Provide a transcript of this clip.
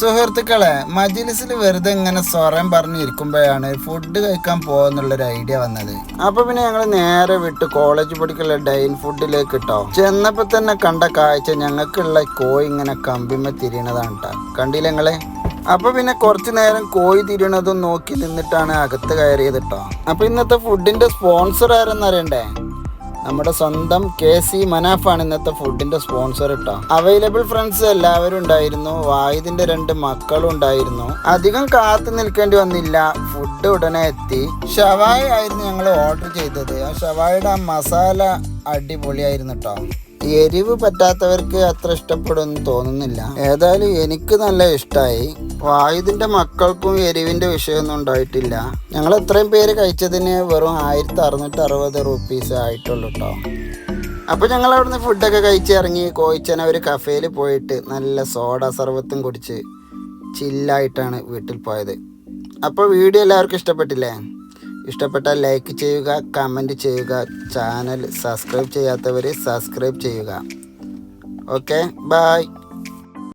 സുഹൃത്തുക്കളെ മജിലിസിൽ വെറുതെ ഇങ്ങനെ സ്വരം പറഞ്ഞിരിക്കുമ്പോഴാണ് ഫുഡ് കഴിക്കാൻ പോകുന്നുള്ളൊരു ഐഡിയ വന്നത്. അപ്പൊ പിന്നെ ഞങ്ങൾ നേരെ വിട്ട് കോളേജ് പഠിക്കുള്ള ഡൈൻ ഫുഡിലേക്ക് കിട്ടോ ചെന്നപ്പോ തന്നെ കണ്ട കാഴ്ച ഞങ്ങൾക്കുള്ള കോഴി ഇങ്ങനെ കമ്പിമ്മ തിരിയണതാണ് കണ്ടില്ല ഞങ്ങളെ അപ്പൊ പിന്നെ കുറച്ചു നേരം കോഴി തിരിയണതും നോക്കി നിന്നിട്ടാണ് അകത്ത് കയറിയത് കേട്ടോ അപ്പൊ ഇന്നത്തെ ഫുഡിന്റെ സ്പോൺസർ ആരെന്നറിയണ്ടേ നമ്മുടെ സ്വന്തം കെ സി മനാഫാണ് ഇന്നത്തെ ഫുഡിന്റെ സ്പോൺസർ കേട്ടോ അവൈലബിൾ ഫ്രണ്ട്സ് എല്ലാവരും ഉണ്ടായിരുന്നു. വായുദിന്റെ രണ്ട് മക്കളും ഉണ്ടായിരുന്നു. അധികം കാത്തു നിൽക്കേണ്ടി വന്നില്ല. ഫുഡ് ഉടനെ എത്തി. ഷവായ ആയിരുന്നു ഞങ്ങൾ ഓർഡർ ചെയ്തത്. ആ ഷവായുടെ ആ മസാല അടിപൊളിയായിരുന്നു കേട്ടോ എരിവ് പറ്റാത്തവർക്ക് അത്ര ഇഷ്ടപ്പെടുമെന്ന് തോന്നുന്നില്ല. ഏതായാലും എനിക്ക് നല്ല ഇഷ്ടമായി വായുദിന്റെ മക്കൾക്കും എരിവിന്റെ വിഷയമൊന്നും ഉണ്ടായിട്ടില്ല. ഞങ്ങൾ ഇത്രയും പേര് കഴിച്ചതിന് വെറും ആയിരത്തി അറുന്നൂറ്റി അറുപത് റുപ്പീസ് ആയിട്ടുള്ളൂ കേട്ടോ അപ്പോൾ ഞങ്ങൾ അവിടുന്ന് ഫുഡൊക്കെ കഴിച്ച് ഇറങ്ങി കോയിച്ചന ഒരു കഫേയിൽ പോയിട്ട് നല്ല സോഡ സർവത്തും കുടിച്ച് ചില്ലായിട്ടാണ് വീട്ടിൽ പോയത്. അപ്പോൾ വീഡിയോ എല്ലാവർക്കും ഇഷ്ടപ്പെട്ടില്ലേ? ഇഷ്ടപ്പെട്ടാൽ ലൈക്ക് ചെയ്യുക കമന്റ് ചെയ്യുക ചാനൽ സബ്സ്ക്രൈബ് ചെയ്യാത്തവർ സബ്സ്ക്രൈബ് ചെയ്യുക. Okay bye